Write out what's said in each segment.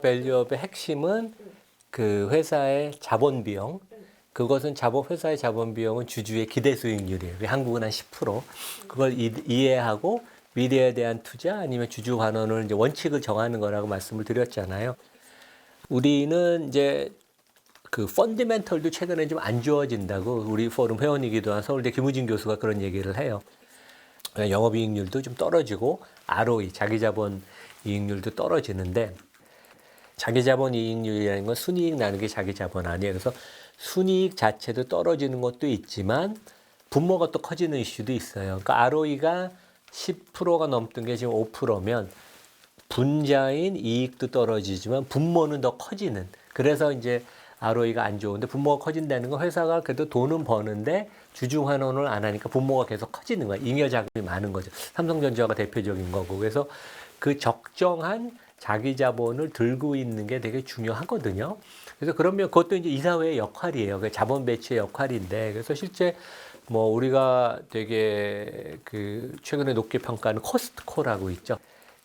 밸류업의 핵심은 그 회사의 자본 비용. 그것은 자본 회사의 자본 비용은 주주의 기대 수익률이에요. 한국은 한 10%. 그걸 이, 이해하고 미래에 대한 투자 아니면 주주 환원을 이제 원칙을 정하는 거라고 말씀을 드렸잖아요. 우리는 이제 그 펀디멘털도 최근에 좀 안 좋아진다고 우리 포럼 회원이기도 한 서울대 김우진 교수가 그런 얘기를 해요. 영업이익률도 좀 떨어지고 ROE 자기자본 이익률도 떨어지는데 자기 자본 이익률이라는 건 순이익 나는 게 자기 자본 아니에요. 그래서 순이익 자체도 떨어지는 것도 있지만 분모가 또 커지는 이슈도 있어요. 그러니까 ROE가 10%가 넘던 게 지금 5%면 분자인 이익도 떨어지지만 분모는 더 커지는. 그래서 이제 ROE가 안 좋은데 분모가 커진다는 건 회사가 그래도 돈은 버는데 주주 환원을 안 하니까 분모가 계속 커지는 거야. 잉여 자금이 많은 거죠. 삼성전자가 대표적인 거고. 그래서 그 적정한 자기 자본을 들고 있는 게 되게 중요하거든요. 그래서 그러면 그것도 이제 이사회의 역할이에요. 그 자본 배치의 역할인데 그래서 실제 뭐 우리가 되게 그 최근에 높게 평가하는 코스트코라고 있죠.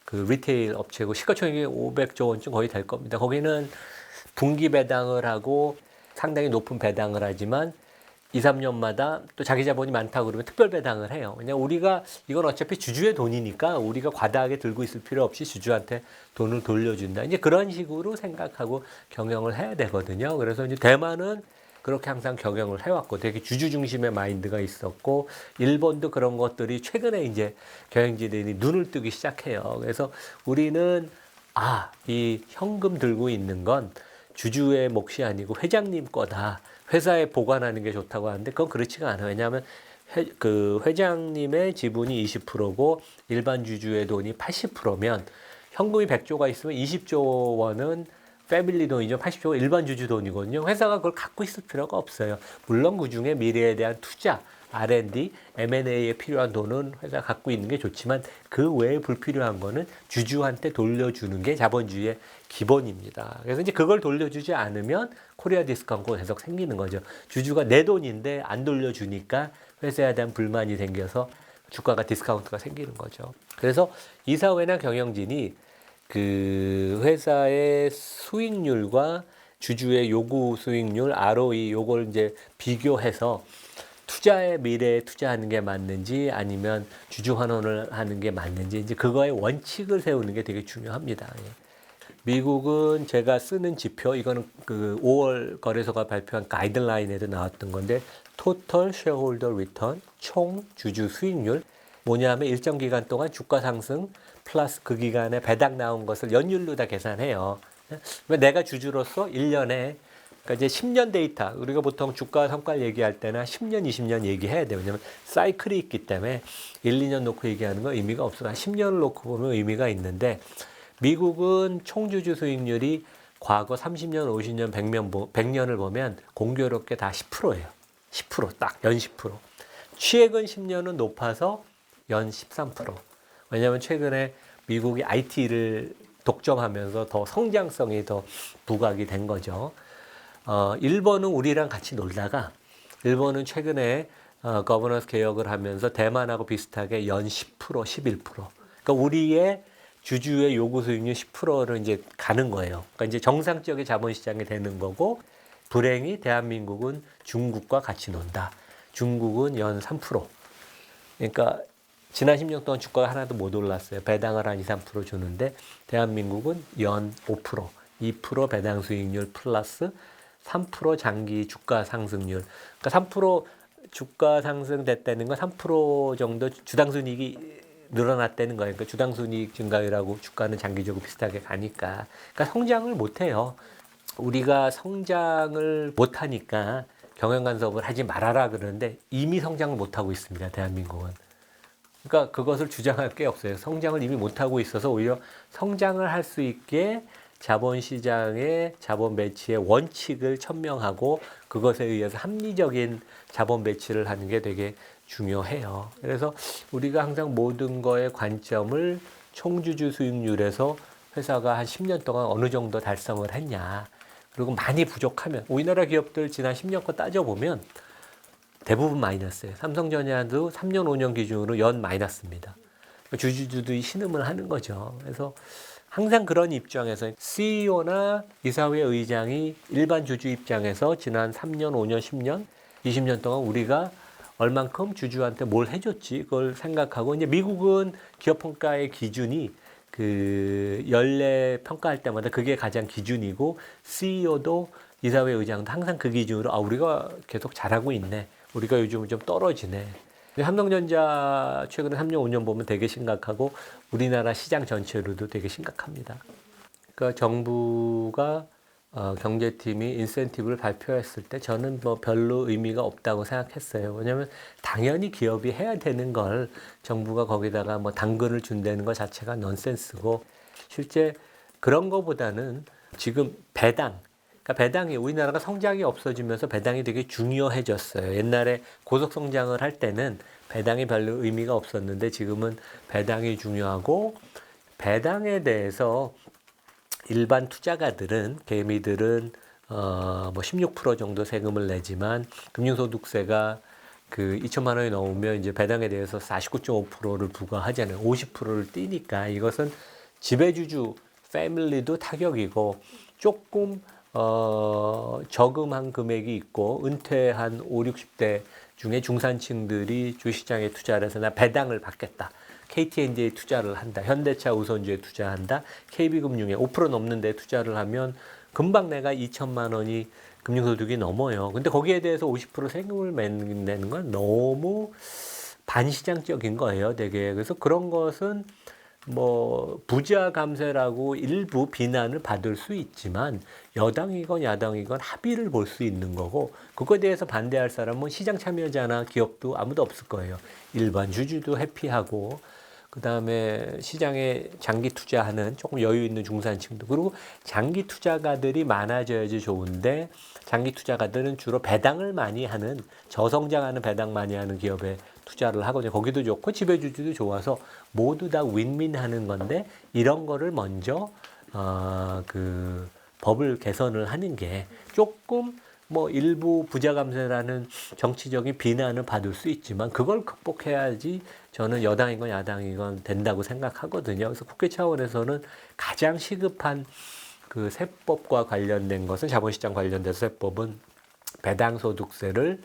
그 리테일 업체고 시가총액이 500조 원쯤 거의 될 겁니다. 거기는 분기 배당을 하고 상당히 높은 배당을 하지만 2, 3년마다 또 자기 자본이 많다고 그러면 특별 배당을 해요. 왜냐 우리가 이건 어차피 주주의 돈이니까 우리가 과다하게 들고 있을 필요 없이 주주한테 돈을 돌려준다. 이제 그런 식으로 생각하고 경영을 해야 되거든요. 그래서 이제 대만은 그렇게 항상 경영을 해왔고 되게 주주 중심의 마인드가 있었고 일본도 그런 것들이 최근에 이제 경영진들이 눈을 뜨기 시작해요. 그래서 우리는 아, 이 현금 들고 있는 건 주주의 몫이 아니고 회장님 거다. 회사에 보관하는 게 좋다고 하는데 그건 그렇지가 않아요. 왜냐하면 회, 그 회장님의 지분이 20%고 일반 주주의 돈이 80%면 현금이 100조가 있으면 20조 원은 패밀리 돈이죠. 80조가 일반 주주 돈이거든요. 회사가 그걸 갖고 있을 필요가 없어요. 물론 그 중에 미래에 대한 투자, R&D, M&A에 필요한 돈은 회사가 갖고 있는 게 좋지만 그 외에 불필요한 거는 주주한테 돌려주는 게 자본주의의 기본입니다. 그래서 이제 그걸 돌려주지 않으면 코리아 디스카운트가 계속 생기는 거죠. 주주가 내 돈인데 안 돌려주니까 회사에 대한 불만이 생겨서 주가가 디스카운트가 생기는 거죠. 그래서 이사회나 경영진이 그 회사의 수익률과 주주의 요구 수익률, ROE 요걸 이제 비교해서 투자의 미래에 투자하는 게 맞는지 아니면 주주 환원을 하는 게 맞는지 이제 그거의 원칙을 세우는 게 되게 중요합니다. 예. 미국은 제가 쓰는 지표 이거는 그 5월 거래소가 발표한 가이드라인에도 나왔던 건데 토털 쉐어홀더 리턴 총 주주 수익률 뭐냐면 일정 기간 동안 주가 상승 플러스 그 기간에 배당 나온 것을 연율로 다 계산해요. 그러면 내가 주주로서 1년에 그러니까 이제 10년 데이터 우리가 보통 주가 성과를 얘기할 때나 10년, 20년 얘기해야 돼요. 왜냐면 사이클이 있기 때문에 1, 2년 놓고 얘기하는 건 의미가 없어. 한 10년을 놓고 보면 의미가 있는데 미국은 총주주 수익률이 과거 30년, 50년, 100년, 100년을 보면 공교롭게 다 10%예요. 10%딱 연 10%. 최근 10년은 높아서 연 13%. 왜냐하면 최근에 미국이 IT를 독점하면서 더 성장성이 더 부각이 된 거죠. 어, 일본은 우리랑 같이 놀다가 일본은 최근에 어, 거버넌스 개혁을 하면서 대만하고 비슷하게 연 10%, 11%. 그러니까 우리의 주주의 요구 수익률 10%를 이제 가는 거예요. 그러니까 이제 정상적인 자본시장이 되는 거고 불행히 대한민국은 중국과 같이 논다. 중국은 연 3%. 그러니까 지난 10년 동안 주가가 하나도 못 올랐어요. 배당을 한 2, 3% 주는데 대한민국은 연 5%, 2% 배당 수익률 플러스 3% 장기 주가 상승률. 그러니까 3% 주가 상승됐다는 건 3% 정도 주당 순이익이 늘어났다는 거예요. 그러니까 주당 순이익 증가율하고 주가는 장기적으로 비슷하게 가니까. 그러니까 성장을 못 해요. 우리가 성장을 못 하니까 경영 간섭을 하지 말아라 그러는데 이미 성장을 못 하고 있습니다. 대한민국은. 그러니까 그것을 주장할 게 없어요. 성장을 이미 못 하고 있어서 오히려 성장을 할 수 있게 자본시장의 자본 배치의 원칙을 천명하고 그것에 의해서 합리적인 자본 배치를 하는 게 되게 중요해요. 그래서 우리가 항상 모든 거의 관점을 총주주 수익률에서 회사가 한 10년 동안 어느 정도 달성을 했냐. 그리고 많이 부족하면 우리나라 기업들 지난 10년 거 따져보면 대부분 마이너스예요. 삼성전자도 3년, 5년 기준으로 연 마이너스입니다. 주주들이 신음을 하는 거죠. 그래서 항상 그런 입장에서 CEO나 이사회 의장이 일반 주주 입장에서 지난 3년, 5년, 10년, 20년 동안 우리가 얼만큼 주주한테 뭘 해줬지 그걸 생각하고 이제 미국은 기업 평가의 기준이 그 연례 평가할 때마다 그게 가장 기준이고 CEO도 이사회 의장도 항상 그 기준으로 아 우리가 계속 잘하고 있네. 우리가 요즘 좀 떨어지네 삼성전자 최근에 3년 5년 보면 되게 심각하고 우리나라 시장 전체로도 되게 심각합니다. 그러니까 정부가 어, 경제팀이 인센티브를 발표했을 때 저는 뭐 별로 의미가 없다고 생각했어요. 왜냐하면 당연히 기업이 해야 되는 걸 정부가 거기다가 뭐 당근을 준다는 것 자체가 넌센스고 실제 그런 거보다는 지금 배당 그러니까 배당이 우리나라가 성장이 없어지면서 배당이 되게 중요해졌어요. 옛날에 고속 성장을 할 때는 배당이 별로 의미가 없었는데 지금은 배당이 중요하고 배당에 대해서 일반 투자가들은 개미들은 어 뭐 16% 정도 세금을 내지만 금융소득세가 그 2천만 원이 넘으면 이제 배당에 대해서 49.5%를 부과하잖아요. 50%를 띄니까 이것은 지배주주 패밀리도 타격이고 조금 어 저금한 금액이 있고 은퇴한 5, 60대 중에 중산층들이 주시장에 투자를 해서 나 배당을 받겠다. KTNG에 투자를 한다. 현대차 우선주에 투자한다. KB금융에 5% 넘는 데 투자를 하면 금방 내가 2천만 원이 금융소득이 넘어요. 근데 거기에 대해서 50% 세금을 내는 건 너무 반시장적인 거예요, 되게. 그래서 그런 것은 뭐 부자 감세라고 일부 비난을 받을 수 있지만 여당이건 야당이건 합의를 볼 수 있는 거고 그거에 대해서 반대할 사람은 시장 참여자나 기업도 아무도 없을 거예요. 일반 주주도 해피하고 그다음에 시장에 장기 투자하는 조금 여유 있는 중산층도 그리고 장기 투자가들이 많아져야지 좋은데 장기 투자가들은 주로 배당을 많이 하는 저성장하는 배당 많이 하는 기업에 투자를 하거든요. 거기도 좋고 지배주주도 좋아서 모두 다 윈윈하는 건데 이런 거를 먼저 어 그 법을 개선을 하는 게 조금 뭐 일부 부자 감세라는 정치적인 비난을 받을 수 있지만 그걸 극복해야지 저는 여당이건 야당이건 된다고 생각하거든요. 그래서 국회 차원에서는 가장 시급한 그 세법과 관련된 것은 자본시장 관련돼서 세법은 배당소득세를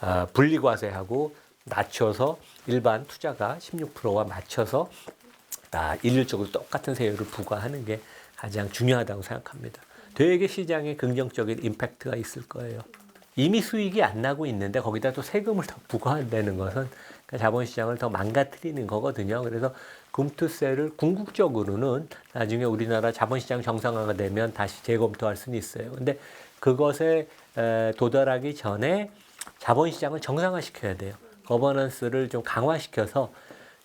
어, 분리과세하고 낮춰서 일반 투자가 16%와 맞춰서 아, 일률적으로 똑같은 세율을 부과하는 게 가장 중요하다고 생각합니다. 되게 시장에 긍정적인 임팩트가 있을 거예요. 이미 수익이 안 나고 있는데 거기다 또 세금을 더 부과한다는 것은 그러니까 자본시장을 더 망가뜨리는 거거든요. 그래서 금투세를 궁극적으로는 나중에 우리나라 자본시장 정상화가 되면 다시 재검토할 수는 있어요. 근데 그것에 도달하기 전에 자본시장을 정상화시켜야 돼요. 거버넌스를 좀 강화시켜서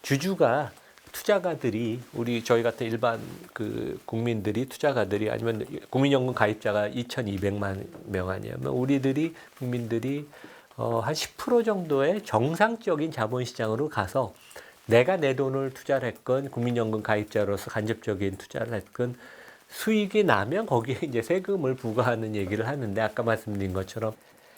주주가 투자가들이 우리 저희 같은 일반 그 국민들이 투자가들이 아니면 국민연금 가입자가 2,200만 명 아니면 우리들이 국민들이 어 한 10% 정도의 정상적인 자본시장으로 가서 내가 내 돈을 투자를 했건 국민연금 가입자로서 간접적인 투자를 했건 수익이 나면 거기에 이제 세금을 부과하는 얘기를 하는데 아까 말씀드린 것처럼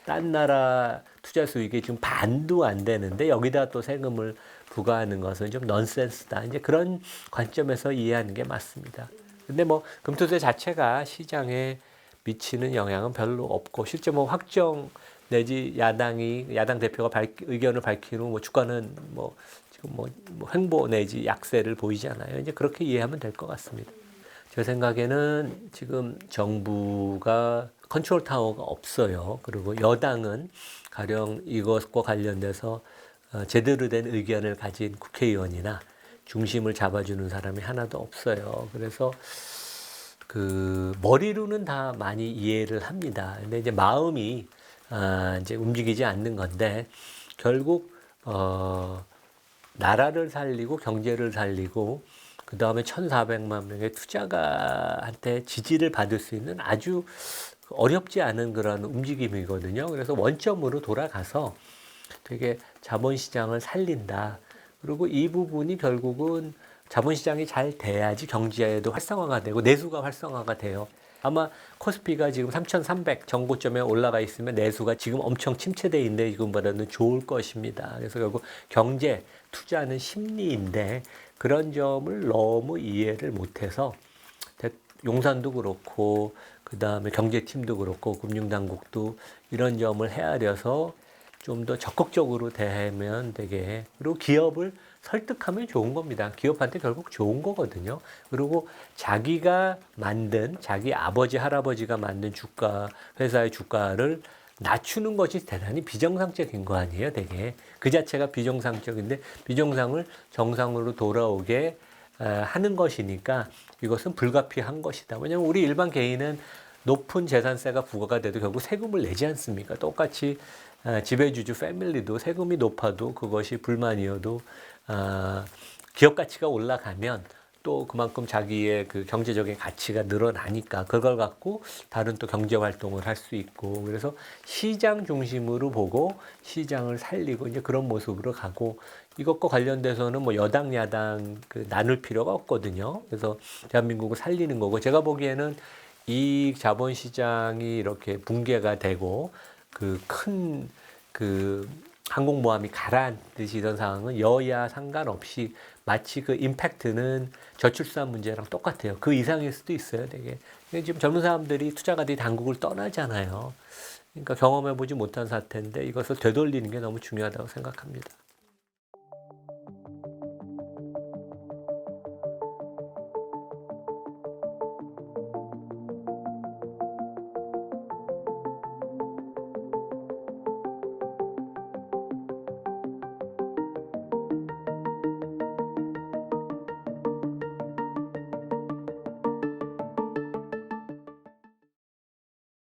딴 나라 투자 수익이 지금 반도 안 되는데 여기다 또 세금을 부과하는 것은 좀 넌센스다. 이제 그런 관점에서 이해하는 게 맞습니다. 근데 뭐 금투세 자체가 시장에 미치는 영향은 별로 없고 실제 뭐 확정 내지 야당이 야당 대표가 밝, 의견을 밝힌 후 뭐 주가는 뭐 지금 뭐, 뭐 횡보 내지 약세를 보이잖아요. 이제 그렇게 이해하면 될 것 같습니다. 제 생각에는 지금 정부가 컨트롤 타워가 없어요. 그리고 여당은 가령 이것과 관련돼서 어, 제대로 된 의견을 가진 국회의원이나 중심을 잡아주는 사람이 하나도 없어요. 그래서 그 머리로는 다 많이 이해를 합니다. 근데 이제 마음이 아 이제 움직이지 않는 건데 결국 어 나라를 살리고 경제를 살리고 그 다음에 1,400만 명의 투자가한테 지지를 받을 수 있는 아주 어렵지 않은 그런 움직임이거든요. 그래서 원점으로 돌아가서 되게 자본시장을 살린다. 그리고 이 부분이 결국은 자본시장이 잘 돼야지 경제에도 활성화가 되고 내수가 활성화가 돼요. 아마 코스피가 지금 3,300 정고점에 올라가 있으면 내수가 지금 엄청 침체돼 있는데 지금보다는 좋을 것입니다. 그래서 결국 경제, 투자는 심리인데 그런 점을 너무 이해를 못해서 용산도 그렇고 그 다음에 경제팀도 그렇고 금융당국도 이런 점을 헤아려서 좀 더 적극적으로 대하면 되게 그리고 기업을 설득하면 좋은 겁니다. 기업한테 결국 좋은 거거든요. 그리고 자기가 만든 자기 아버지 할아버지가 만든 주가 회사의 주가를 낮추는 것이 대단히 비정상적인 거 아니에요, 되게. 그 자체가 비정상적인데 비정상을 정상으로 돌아오게 어, 하는 것이니까 이것은 불가피한 것이다. 왜냐하면 우리 일반 개인은 높은 재산세가 부과가 돼도 결국 세금을 내지 않습니까? 똑같이 어, 지배주주 패밀리도 세금이 높아도 그것이 불만이어도 어, 기업 가치가 올라가면 또 그만큼 자기의 그 경제적인 가치가 늘어나니까 그걸 갖고 다른 또 경제 활동을 할 수 있고 그래서 시장 중심으로 보고 시장을 살리고 이제 그런 모습으로 가고 이것과 관련돼서는 뭐 여당 야당 그 나눌 필요가 없거든요. 그래서 대한민국을 살리는 거고 제가 보기에는 이 자본 시장이 이렇게 붕괴가 되고 그 큰그 항공모함이 가라앉듯이 이런 상황은 여야 상관없이 마치 그 임팩트는 저출산 문제랑 똑같아요. 그 이상일 수도 있어요, 되게. 지금 젊은 사람들이 투자가들이 당국을 떠나잖아요. 그러니까 경험해보지 못한 사태인데 이것을 되돌리는 게 너무 중요하다고 생각합니다.